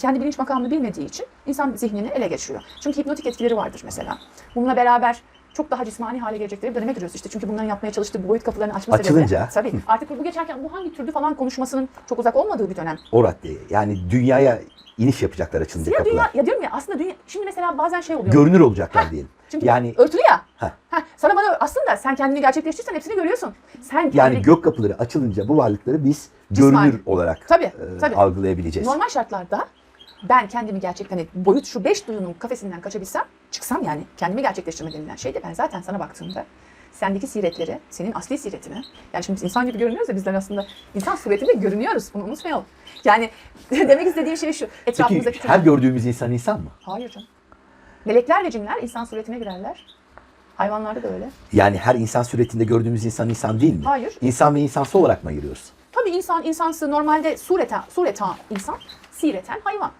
kendi bilinç makamını bilmediği için insan zihnini ele geçiriyor. Çünkü hipnotik etkileri vardır mesela. Bununla beraber çok daha cismani hale gelecekleri bir döneme giriyoruz işte. Çünkü bunların yapmaya çalıştığı bu boyut kapılarını açma Açılınca. sebebi. Tabii. Artık bu geçerken bu hangi türlü falan konuşmasının çok uzak olmadığı bir dönem. O raddeye. Yani dünyaya iniş yapacaklar açılınca Ya kapılar. dünya, ya diyorum ya aslında dünya, şimdi mesela bazen şey oluyor. Görünür olacaklar Heh, diyelim. Çünkü Yani örtülü ya. Heh. Heh, sana bana aslında sen kendini gerçekleştirirsen hepsini görüyorsun. Sen kendini, yani gök kapıları açılınca bu varlıkları biz Cismani. görünür olarak Tabii, e, tabii. algılayabileceğiz. normal şartlarda ben kendimi gerçekten hani boyut şu beş duyunun kafesinden kaçabilsem çıksam yani kendimi gerçekleştirme denilen şeyde ben zaten sana baktığımda sendeki siretleri, senin asli siretini yani şimdi biz insan gibi görünüyoruz da bizler aslında insan suretinde görünüyoruz. Bunu unutmayalım. Yani demek istediğim şey şu. Etrafımızdaki Peki her gördüğümüz insan insan mı? Hayır canım. Melekler ve cinler insan suretine girerler. Hayvanlarda da öyle. Yani her insan suretinde gördüğümüz insan insan değil mi? Hayır. İnsan ve insansı olarak mı ayırıyoruz? Tabii insan insansı normalde sureta, sureta insan, sireten hayvan.